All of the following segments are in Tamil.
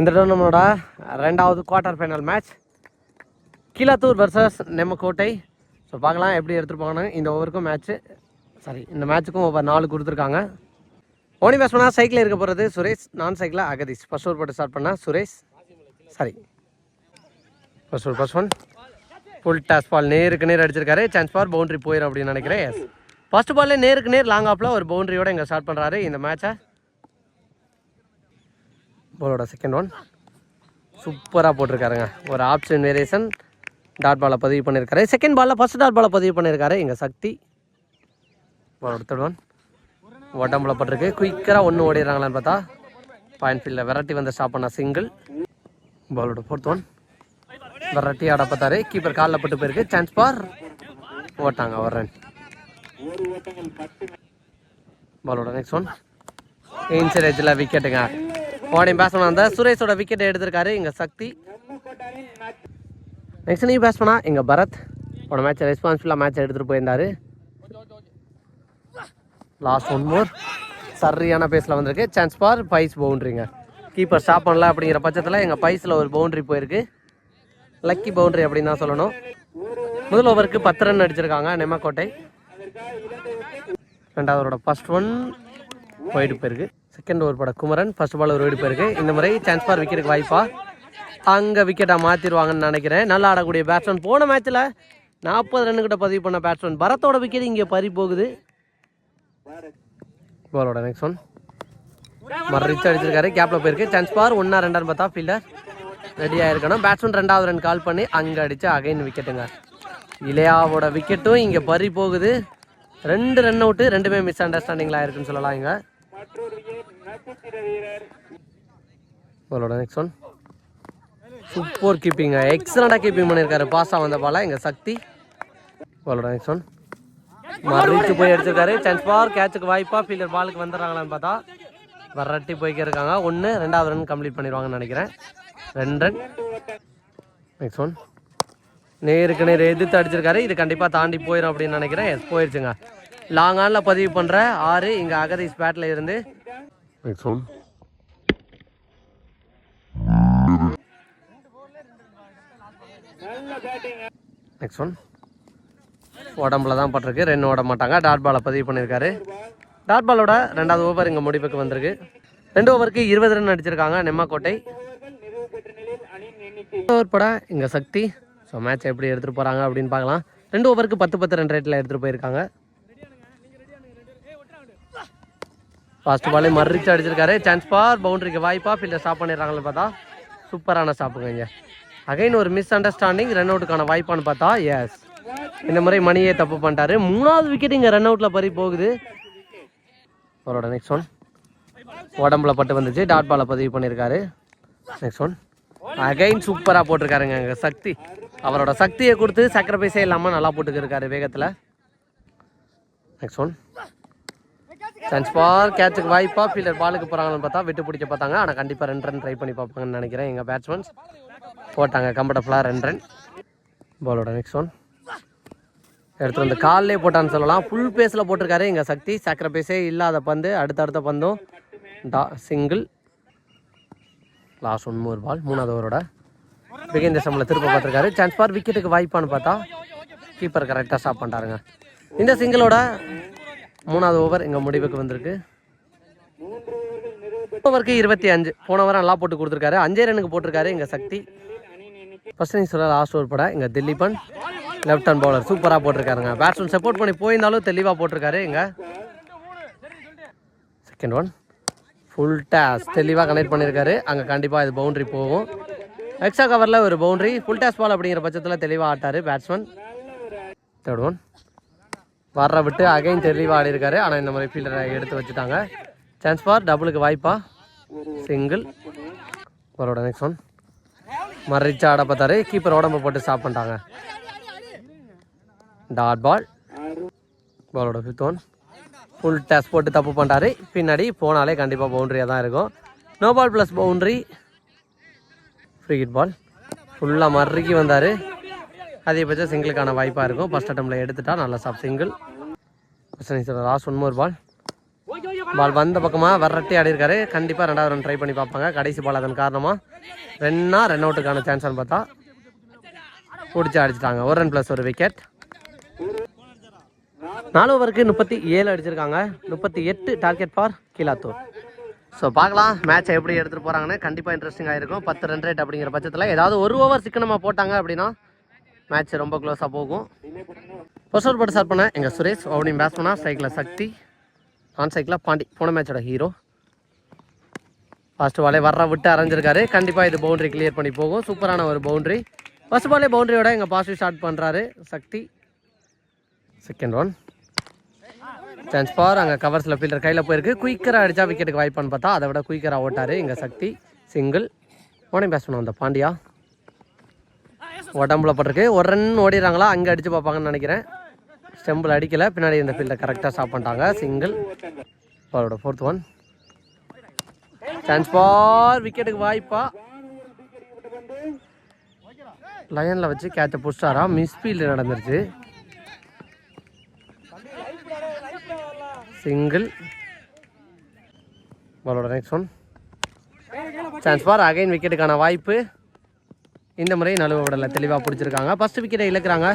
இந்த டோர்னமெண்டோட ரெண்டாவது quarter final match Keezhathur versus Nemmakottai so பார்க்கலாம் எப்படி எடுத்துகிட்டு இந்த ஓவருக்கும் மேட்ச்சு சாரி இந்த மேட்ச்சுக்கும் ஒவ்வொரு நாலு கொடுத்துருக்காங்க. ஓனி பேஸ் சைக்கிள் இருக்க போகிறது சுரேஷ் நான் சைக்கிளில் அகதீஷ். ஃபர்ஸ்ட் ஓவர் போட்டு ஸ்டார்ட் பண்ணால் Suresh sorry first over first one full toss ball நேருக்கு நேர் அடிச்சிருக்காரு. சான்ஸ் பார் பவுண்ட்ரி போயிடும் அப்படின்னு நினைக்கிறேன். எஸ் ஃபர்ஸ்ட் பால்லே நேருக்கு நேர் லாங் ஆஃபில் ஒரு பவுண்டரியோட இங்கே ஸ்டார்ட் பண்ணுறாரு இந்த மேட்ச்சை பாலோட செகண்ட் ஒன் சூப்பராக போட்டிருக்காருங்க. ஒரு ஆப்ஷன் வேரியேஷன் டாட் பாலை பதிவு பண்ணியிருக்காரு செகண்ட் பாலில் ஃபஸ்ட் டாட் பாலை பதிவு பண்ணியிருக்காரு எங்கள் சக்தி. பாலோட தேர்ட் ஒன் உடம்புல பட்டிருக்கு. குயிக்கராக ஒன்று ஓடிடுறாங்களான்னு பார்த்தா பாயிண்ட் ஃபீல்டில் விரட்டி வந்து ஸ்டாப் பண்ண சிங்கிள் பாலோட ஃபோர்த் ஒன் விரட்டி ஆட பார்த்தாரு. கீப்பர் காலில் பட்டு போயிருக்கு. சான்ஸ் பார் ஓட்டாங்க. ஒரு ரன் பாலோட நெக்ஸ்ட் ஒன் இன்சைட் எஜ்ஜில் விக்கெட்டுங்க ஓடையும் பேட்ஸ்மேன் அந்த சுரேஷோட விக்கெட் எடுத்திருக்காரு. இங்கே சக்தி. நெக்ஸ்ட் நீ பேட்ஸ்மேனா இங்கே பரத். போன மேட்ச் ரெஸ்பான்சிபிளாக மேட்ச் எடுத்துகிட்டு போயிருந்தாரு. லாஸ்ட் ஒன் மோர் சரியான பேஸில் வந்திருக்கு. சான்ஸ் பார் பைஸ் பவுண்ட்ரிங்க கீப்பர் ஸ்டாப் பண்ணல அப்படிங்கிற பட்சத்தில் எங்கள் பைஸில் ஒரு பவுண்ட்ரி போயிருக்கு. லக்கி பவுண்ட்ரி அப்படின்னு தான் சொல்லணும். முதல் ஓவருக்கு பத்து ரன் அடிச்சிருக்காங்க நெம்மக்கோட்டை ரெண்டாவதோட ஃபர்ஸ்ட் ஒன் போயிட்டு போயிருக்கு. செகண்ட் ஓவர் பட குமரன் ஃபர்ஸ்ட் பால் ஒரு வெடிப்பு போயிருக்கு இந்த முறை சான்ஸ் பார் விக்கெட்டுக்கு வாய்ப்பா. அங்கே விக்கெட்டாக மாற்றிடுவாங்கன்னு நினைக்கிறேன். நல்லா ஆடக்கூடிய பேட்ஸ்மேன் போன மேட்ச்சில் நாற்பது ரன்னுக்கிட்ட பதிவு பண்ண பேட்ஸ்மேன் பரத்தோட விக்கெட் இங்கே பறி போகுது. பாலோட நெக்ஸ்ட் ஒன் மறிச்சு அடிச்சிருக்காரு. கேப்பில் போயிருக்கு. சான்ஸ் பார் ஒன்றா ரெண்டான்னு பார்த்தா ஃபீல்டர் ரெடியாக இருக்கணும் பேட்ஸ்மேன் ரெண்டாவது ரன் கால் பண்ணி அங்கே அடித்து அகைன் விக்கெட்டுங்க இளையாவோட விக்கெட்டும் இங்கே பறி போகுது. ரெண்டு ரன் அவுட்டு ரெண்டுமே மிஸ் அண்டர்ஸ்டாண்டிங்கில் ஆயிருக்குன்னு சொல்லலாம் இங்கே. பாலோட நெக்ஸ்ட் ஒன் சூப்பர் கீப்பிங்க எக்ஸலண்டாக கீப்பிங் பண்ணியிருக்காரு பாஸாக வந்த பாலா எங்கள் சக்தி. பாலோட நெக்ஸ்ட் ஒன் மறிச்சு போய் அடிச்சிருக்காரு சான்ஸ் பார் கேட்சுக்கு வாய்ப்பா ஃபீல்டர் பாலுக்கு வந்துடுறாங்களான்னு பார்த்தா வரட்டி போய்க்கே இருக்காங்க. ஒன்று ரெண்டாவது ரன் கம்ப்ளீட் பண்ணிடுவாங்கன்னு நினைக்கிறேன். ரெண்டு ரன் நெக்ஸ்ட் ஒன் நேருக்கு நேர் எதிர்த்து அடிச்சிருக்காரு. இது கண்டிப்பாக தாண்டி போயிடும் அப்படின்னு நினைக்கிறேன். எஸ் போயிடுச்சுங்க லாங் ஆனில் பதிவு பண்ணுற ஆறு இங்கே அகதீஸ் பேட்டில் இருந்து நெக்ஸ்ட் ஒன் நெக்ஸ்ட் ஒன் உடம்புல தான் பட்டிருக்கு. ரெண்டு ஓட மாட்டாங்க. டாட் பாலை பதிவு பண்ணியிருக்காரு. டாட் பாலோட ரெண்டாவது ஓவர் இங்கே முடிவுக்கு வந்திருக்கு. ரெண்டு ஓவருக்கு இருபது ரன் அடிச்சிருக்காங்க நெம்மாக்கோட்டை ஓவர் பட இங்கே சக்தி. ஸோ மேட்ச் எப்படி எடுத்துகிட்டு போகிறாங்க அப்படின்னு பார்க்கலாம். ரெண்டு ஓவருக்கு பத்து பத்து ரன் ரேட்டில் எடுத்துகிட்டு போயிருக்காங்க. ஃபர்ஸ்ட் பாலே மறுச்சு அடிச்சிருக்காரு. சான்ஸ் பார் பவுண்டரிக்கு வாய்ப்பா. ஃபீல்டர் ஸ்டாப் பண்ணிடுறாங்கன்னு பார்த்தா. சூப்பரான ஸ்டாப்புங்க இங்கே அகைன் ஒரு மிஸ் அண்டர்ஸ்டாண்டிங் ரன் அவுட்டுக்கான வாய்ப்பான்னு பார்த்தா எஸ் இந்த முறை மணியே தப்பு பண்ணிட்டாரு. மூணாவது விக்கெட் இங்கே ரன் அவுட்டில் பறி போகுது. அவரோட நெக்ஸ்ட் ஒன் உடம்புல பட்டு வந்துச்சு. டாட் பாலை பதிவு பண்ணியிருக்காரு நெக்ஸ்ட் ஒன் அகைன் சூப்பராக போட்டிருக்காருங்க அங்கே சக்தி. அவரோட சக்தியை கொடுத்து சக்கரை இல்லாமல் நல்லா போட்டுக்கிருக்காரு வேகத்தில். நெக்ஸ்ட் ஒன் சான்ஸ் பார் கேட்சுக்கு வாய்ப்பாக ஃபீல்டர் பாலுக்கு போகிறாங்கன்னு பார்த்தா விட்டு பிடிக்க பார்த்தாங்க. ஆனால் கண்டிப்பாக ரெண்டு ரன் ட்ரை பண்ணி பார்ப்பாங்கன்னு நினைக்கிறேன். எங்கள் பேட்ஸ்மேன்ஸ் போட்டாங்க. கம்ஃபர்டபுளாக ரெண்டு ரன் பாலோட நெக்ஸ்ட் ஒன் எடுத்து வந்து காலிலே போட்டான்னு சொல்லலாம். ஃபுல் பேஸில் போட்டிருக்காரு. எங்கள் சக்தி சக்கரை பேஸே இல்லாத பந்து. அடுத்தடுத்த பந்தும் டா single last one more ball மூணாவது ஓவரோட பிகின் சம்பளம் திருப்ப பார்த்துருக்காரு. சான்ஸ் பார் விக்கெட்டுக்கு வாய்ப்பான்னு பார்த்தா கீப்பர் கரெக்டாக ஸ்டாப் பண்ணிட்டாருங்க. இந்த சிங்கிளோட மூணாவது ஓவர் எங்கள் முடிவுக்கு வந்திருக்கு. ஓவருக்கு இருபத்தி அஞ்சு. போன வாரம் நல்லா போட்டு கொடுத்துருக்காரு. அஞ்சே ரனுக்கு போட்டிருக்காரு எங்கள் சக்தி. ஃபர்ஸ்ட் இன்னிங் சொல்ல லாஸ்ட் ஓவர் பட எங்கள் திலீபன் லெஃப்ட் ஹேண்ட் பவுலர் சூப்பராக போட்டிருக்காருங்க. பேட்ஸ்மேன் சப்போர்ட் பண்ணி போயிருந்தாலும் தெளிவாக போட்டிருக்காரு எங்கள் செகண்ட் ஒன் ஃபுல் டேஸ் தெளிவாக கனெக்ட் பண்ணியிருக்காரு அங்கே கண்டிப்பாக இது பவுண்ட்ரி போகும். எக்ஸ்ட்ரா கவரில் ஒரு பவுண்டரி ஃபுல் டேஸ் பால் அப்படிங்கிற பட்சத்தில் தெளிவாக ஆட்டார் பேட்ஸ்மேன் தேர்ட் ஒன் வர்ற விட்டு அகைன் தெளிவாக ஆடி இருக்காரு ஆனால் இந்த மாதிரி ஃபீல்டரை எடுத்து வச்சுட்டாங்க. சான்ஸ் ஃபார் டபுளுக்கு வாய்ப்பா? சிங்கிள் அவரோட நெக்ஸ்ட் ஒன் மறைச்சா ஆட பார்த்தாரு. கீப்பர் உடம்பு போட்டு ஸ்டாப் பண்ணிட்டாங்க. டாட் பால் பாலோட ஃபிஃப்த் ஒன் ஃபுல் டெஸ்ட் போட்டு தப்பு பண்ணிட்டாரு. பின்னாடி போனாலே கண்டிப்பாக பவுண்ட்ரியாக தான் இருக்கும். No ball plus boundary free hit ball ஃபுல்லாக மறுக்கி வந்தார். அதிகபட்சம் சிங்கிளுக்கான வாய்ப்பாக இருக்கும். ஃபஸ்ட் அட்டம்ல எடுத்துட்டா நல்லா chop single last one more ball ball வந்த பக்கமாக வரட்டி ஆடிருக்காரு கண்டிப்பாக ரெண்டாவது ரன் ட்ரை பண்ணி பார்ப்பாங்க. கடைசி பால் அதன் காரணமாக ரெண்டா ரன் அவுட்டுக்கான சான்ஸ்னு பார்த்தா பிடிச்சி அடிச்சிட்டாங்க. ஒரு ரன் ப்ளஸ் ஒரு விக்கெட் நாலு ஓவருக்கு முப்பத்தி ஏழு அடிச்சிருக்காங்க. முப்பத்தி எட்டு டார்கெட் ஃபார் கீழாத்தூர் ஸோ பார்க்கலாம். மேட்சை எப்படி எடுத்துகிட்டு போகிறாங்கன்னு கண்டிப்பாக இன்ட்ரெஸ்டிங்காக இருக்கும். பத்து ரன் ரேட் அப்படிங்கிற பட்சத்தில் ஏதாவது ஒரு ஓவர் சிக்கனமாக போட்டாங்க அப்படின்னா மேட்ச் ரொம்ப க்ளோஸாக போகும். ஃபர்ஸ்ட் ஓவர் போட்டு ஸ்டார்ட் பண்ண எங்கள் சுரேஷ் ஓவனிங் பேட்ஸ்மனா சைக்கிளில் சக்தி ஆன் சைக்கிளில் பாண்டி. போன மேட்சோட ஹீரோ ஃபர்ஸ்ட் பாலே வர்ற விட்டு அரைஞ்சிருக்காரு. கண்டிப்பாக இது பவுண்டரி கிளியர் பண்ணி போகும். சூப்பரான ஒரு பவுண்ட்ரி ஃபர்ஸ்ட் பாலே பவுண்டரியோட எங்கள் பாசிட்டிவ் ஸ்டார்ட் பண்ணுறாரு Sakthi. Second one chance for. அங்கே கவர்ஸில் ஃபீல்டர் கையில் போயிருக்கு. குயிக்கராக அடித்தா விக்கெட்டுக்கு வாய்ப்பான்னு பார்த்தா அதை விட குயிக்கராக ஓட்டார் எங்கள் சக்தி. சிங்கிள் ஓனிங் பேட்ஸ்மேன் அந்த பாண்டியா. உடம்புல பட்டிருக்கு. ஒரு ரன் ஓடிடுறாங்களா அங்கே அடித்து பார்ப்பாங்கன்னு நினைக்கிறேன். ஸ்டெம்பில் அடிக்கலை. பின்னாடி இந்த ஃபீல்டை கரெக்டாக ஸ்டாப் பண்ணிட்டாங்க. சிங்கிள் அவரோட ஃபோர்த் ஒன் சான்ஸ் ஃபார் விக்கெட்டுக்கு வாய்ப்பா. லயனில் வச்சு கேட்சை புடிச்சாரா மிஸ் ஃபீல்டு நடந்துருச்சு. சிங்கிள் பாலோட next one chance for again விக்கெட்டுக்கான வாய்ப்பு. இந்த முறை நழுவ உடலில் தெளிவாக பிடிச்சிருக்காங்க. ஃபர்ஸ்ட் விக்கெட்டை இழக்கிறாங்க.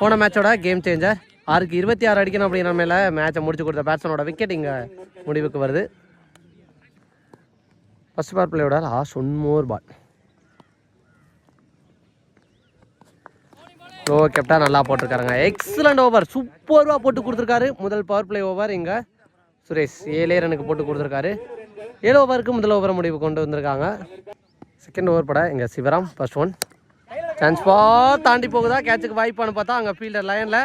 போன மேட்சோட கேம் சேஞ்சர் ஆறுக்கு இருபத்தி ஆறு அடிக்கணும் அப்படிங்கிற மேலே மேட்சை முடிச்சு கொடுத்த பேட்ஸ்மேனோட விக்கெட் இங்கே முடிவுக்கு வருது. ஃபர்ஸ்ட் பார் பிளேயோட லாஸ்ட் ஒன் மோர் பால் ஓ கேப்டா நல்லா போட்டிருக்காருங்க. எக்ஸலண்ட் ஓவர் சூப்பராக போட்டு கொடுத்துருக்காரு. முதல் பவர் பிளே ஓவர் இங்கே. சுரேஷ் ஏழே ரனுக்கு போட்டு கொடுத்துருக்காரு. ஏழு ஓவருக்கு முதல் ஓவரை முடிவு கொண்டு வந்திருக்காங்க. செகண்ட் ஓவர் பட இங்கே சிவராம் ஃபர்ஸ்ட் ஒன் சான்ஸ் பா தாண்டி போகுதா? கேட்சுக்கு வாய்ப்பான்னு பார்த்தா அங்கே ஃபீல்டர் லைனில்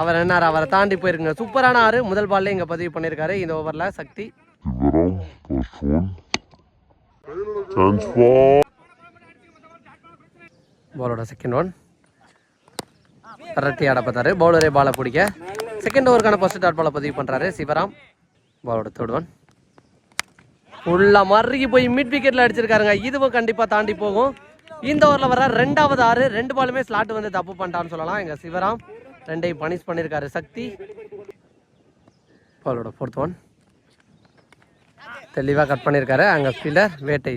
அவர் என்னார்? அவரை தாண்டி போயிருக்குங்க. சூப்பரான ஆறு. முதல் பால்லே இங்கே பதிவு பண்ணியிருக்காரு இந்த ஓவரில் சக்தி. பாலோட செகண்ட் ஒன் ரெட்டி ஆட பார்த்தாரு பவுலரே பாலை பிடிக்க. செகண்ட் ஓவருக்கான ஃபர்ஸ்ட் டாட் பாலை பதிவு பண்ணுறாரு சிவராம். பாலோட தேர்ட் ஒன் உள்ள மறுகி போய் மிட் விக்கெட்டில் அடிச்சிருக்காருங்க. இதுவும் கண்டிப்பாக தாண்டி போகும். இந்த ஓவரில் வர ரெண்டாவது ஆறு ரெண்டு பாலுமே ஸ்லாட் வந்து தப்பு பண்ணிட்டான்னு சொல்லலாம். எங்கள் சிவராம் ரெண்டையும் பனிஷ் பண்ணியிருக்காரு சக்தி. பாலோட ஃபோர்த் ஒன் தெளிவாக கட் பண்ணியிருக்காரு அங்கே ஃபீல்டர் வேட்டை.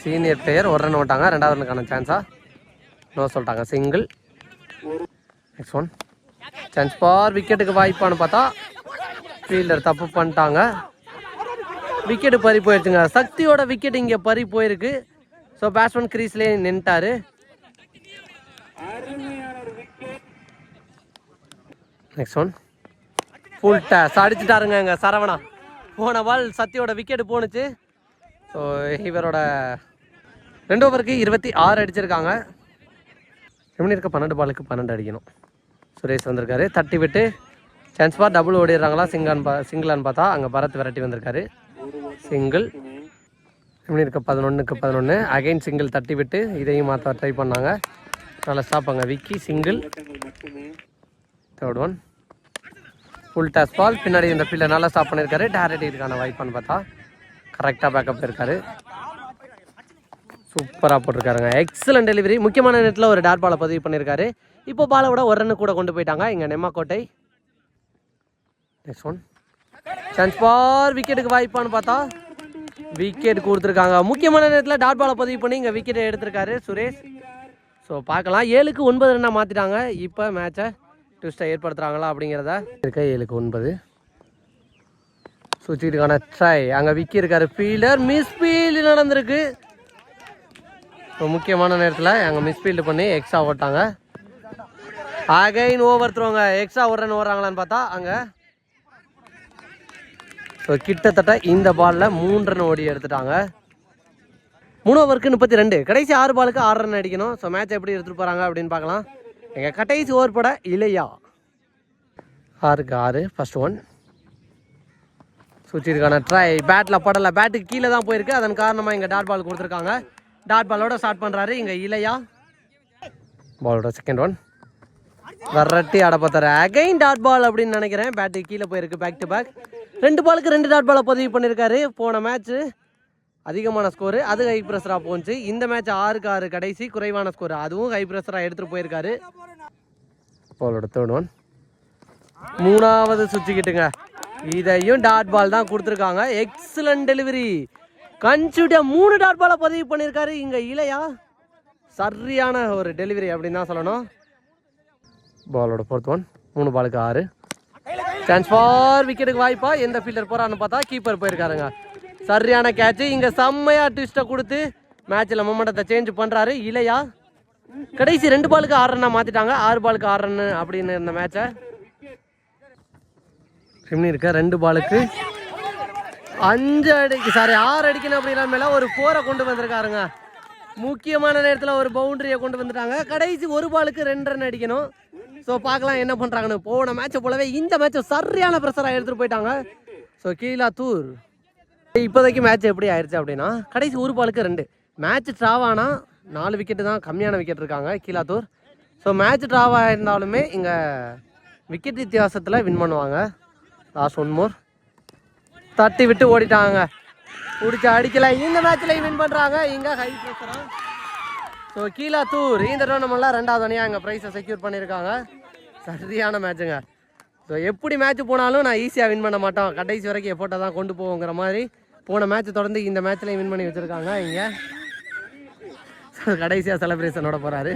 சீனியர் பிளேயர் ஒரு ரன் ஓட்டாங்க ரெண்டாவது ரனுக்கான சான்ஸா நோ சொல்லிட்டாங்க. Single next one chance for விக்கெட்டுக்கு வாய்ப்பான்னு பார்த்தா ஃபீல்டர் தப்பு பண்ணிட்டாங்க. விக்கெட்டு பறி போயிடுச்சுங்க சக்தியோட விக்கெட் இங்கே பறி போயிருக்கு. ஸோ பேட்ஸ்மேன் கிரீஸ்லேயே நின்ட்டாரு நெக்ஸ்ட் ஒன் ஃபுல் டேஸ் அடிச்சுட்டாருங்க இங்கே சரவணா. போன பால் சத்தியோட விக்கெட் போணுச்சு. ஸோ இவரோட ரெண்டு ஓவருக்கு இருபத்தி ஆறு அடிச்சிருக்காங்க. எப்படி இருக்க? பன்னெண்டு பாலுக்கு பன்னெண்டு அடிக்கணும். சுரேஷ் வந்திருக்காரு. தட்டி விட்டு சான்ஸ் பார் டபுள் ஓடிடுறாங்களா? சிங்கான் பா சிங்கிளான்னு பார்த்தா அங்கே பரத் விரட்டி வந்திருக்காரு. சிங்கிள் எப்படி இருக்க? பதினொன்றுக்கு பதினொன்று அகைன் சிங்கிள் தட்டி விட்டு இதையும் மாற்ற ட்ரை பண்ணாங்க. நல்லா stop Vicky single third one full toss ball பின்னாடி இந்த ஃபீல்டை நல்லா ஸ்டாப் பண்ணியிருக்காரு டேரக்ட் இதுக்கான வாய்ப்பான்னு பார்த்தா. கரெக்டாக பேக்கப் இருக்காரு. சூப்பராக போட்டிருக்காருங்க. எக்ஸலன்ட் டெலிவரி முக்கியமான நேரத்தில் ஒரு டேர் பாலை பதிவு பண்ணியிருக்காரு இப்போ பாலை விட ஒரு ரன்னு கூட கொண்டு போயிட்டாங்க. இங்கே நெம்மாக்கோட்டை நெக்ஸ்ட் ஒன் சான்ஸ் ஃபார் விக்கெட்டுக்கு வாய்ப்பான்னு பார்த்தா விக்கெட் கொடுத்துருக்காங்க. முக்கியமான நேரத்தில் டாட் பாலை பதிவு பண்ணி இங்கே விக்கெட்டை எடுத்திருக்காரு சுரேஷ். ஸோ பார்க்கலாம். ஏழுக்கு ஒன்பது ரன்னாக மாற்றிட்டாங்க இப்போ மேட்சை ட்விஸ்ட்டை ஏற்படுத்துகிறாங்களா அப்படிங்கிறத. இருக்க ஏழுக்கு ஒன்பது? சுவிட்சுக்கான ட்ரை அங்கே விக்கி இருக்காரு. ஃபீல்டர் மிஸ் ஃபீல்டு நடந்திருக்கு. இப்போ முக்கியமான நேரத்தில் அங்கே மிஸ்ஃபீல்டு பண்ணி எக்ஸ்ட்ரா ஓட்டாங்க. அகைன் ஓவர் த்ரோங்க எக்ஸ்ட்ரா ஓடுறேன்னு ஓடுறாங்களான்னு பார்த்தா அங்கே ஸோ கிட்டத்தட்ட இந்த பாலில் மூன்று ரன் ஓடி எடுத்துட்டாங்க. மூணு ஓவருக்கு முப்பத்தி ரெண்டு. கடைசி ஆறு பாலுக்கு ஆறு ரன் அடிக்கணும். ஸோ மேட்ச் எப்படி எடுத்துகிட்டு போகிறாங்க அப்படின்னு பார்க்கலாம். எங்கள் கடைசி ஓவர் பட இல்லையா ஆறுக்கு ஆறு ஃபஸ்ட் ஒன் சுற்றிருக்கான ட்ரை பேட்டில் படலை. பேட்டுக்கு கீழே தான் போயிருக்கு. அதன் காரணமாக இங்கே டாட் பால் கொடுத்துருக்காங்க. டாட் பாலோட ஸ்டார்ட் பண்ணுறாரு இங்கே இளையா. பாலோட செகண்ட் ஒன் வரட்டி ஆட அகைன் டாட் பால் அப்படின்னு நினைக்கிறேன். பேட்டுக்கு கீழே போயிருக்கு. பேக் டு பேக் ரெண்டு பாலுக்கு ரெண்டு டாட் பாலை பதிவு பண்ணியிருக்காரு போன மேட்ச்சு அதிகமான ஸ்கோரு அது ஹை ப்ரெஷராக போச்சு. இந்த மேட்ச் ஆறுக்கு ஆறு கடைசி குறைவான ஸ்கோர் அதுவும் ஹை ப்ரெஷராக எடுத்துகிட்டு போயிருக்காரு. பாலோட தேர்ட் ஒன் மூணாவது சுவிட்சுக்கிட்டுங்க இதையும் டாட் பால் தான் கொடுத்துருக்காங்க. எக்ஸலன்ட் டெலிவரி கன்சூட்டியா மூணு டாட் பாலை பதிவு பண்ணியிருக்காரு இங்கே இல்லையா சரியான ஒரு டெலிவரி அப்படின்னு தான் சொல்லணும். பாலோட ஃபோர்த் ஒன் மூணு பாலுக்கு ஆறு. சான்ஸ் ஃபார் விக்கெட்டுக்கு வாய்ப்பா. எந்த ஃபீல்டர் போகிறான்னு பார்த்தா கீப்பர் போயிருக்காருங்க. சரியான கேட்ச் இங்கே செம்மையா ட்விஸ்ட்டை கொடுத்து மேட்ச்சில் மொமெண்டத்தை சேஞ்ச் பண்ணுறாரு இல்லையா கடைசி ரெண்டு பாலுக்கு ஆறு ரன்னாக மாற்றிட்டாங்க ஆறு பாலுக்கு ஆறு ரன்னு அப்படின்னு இருந்த மேட்சை ரிம்னி இருக்க ரெண்டு பாலுக்கு அஞ்சு அடிக்கு சாரி ஆறு அடிக்கணும் அப்படிங்கிற மேலே ஒரு ஃபோரை கொண்டு வந்திருக்காருங்க. முக்கியமான நேரத்தில் ஒரு பவுண்டரியை கொண்டு வந்துட்டாங்க. கடைசி ஒரு பாலுக்கு ரெண்டு ரன் அடிக்கணும். ஸோ பார்க்கலாம் என்ன பண்ணுறாங்கன்னு போன மேட்சை போலவே இந்த மேட்சை சரியான ப்ரெஷராக எடுத்துகிட்டு போயிட்டாங்க. ஸோ கீழாத்தூர் இப்போதைக்கு மேட்ச் எப்படி ஆயிடுச்சு அப்படின்னா கடைசி ஒரு பாலுக்கு ரெண்டு. மேட்ச் ட்ராவானா நாலு விக்கெட்டு தான் கம்மியான விக்கெட் இருக்காங்க. கீழாத்தூர் ஸோ மேட்ச் ட்ராவாக இருந்தாலுமே இங்கே விக்கெட் வித்தியாசத்தில் வின் பண்ணுவாங்க. லாஸ்ட் ஒன் மோர் தட்டி விட்டு ஓடிட்டாங்க. பிடிச்சி அடிக்கல. இந்த மேட்ச்லையும் வின் பண்ணுறாங்க இங்கே ஹை ப்ரெஷராக ஸோ கீழாத்தூர் இந்த டோர்னமெண்ட்ல ரெண்டாவது அணியாக எங்கள் ப்ரைஸை செக்யூர் பண்ணியிருக்காங்க சரியான மேட்சுங்க ஸோ எப்படி மேட்ச் போனாலும் நான் ஈஸியாக வின் பண்ண மாட்டோம். கடைசி வரைக்கும் எஃபோர்ட்டை தான் கொண்டு போவோங்கிற மாதிரி போன மேட்ச் தொடர்ந்து இந்த மேட்ச்லையும் வின் பண்ணி வச்சுருக்காங்க இங்கே. கடைசியாக செலிப்ரேஷனோட போகிறாரு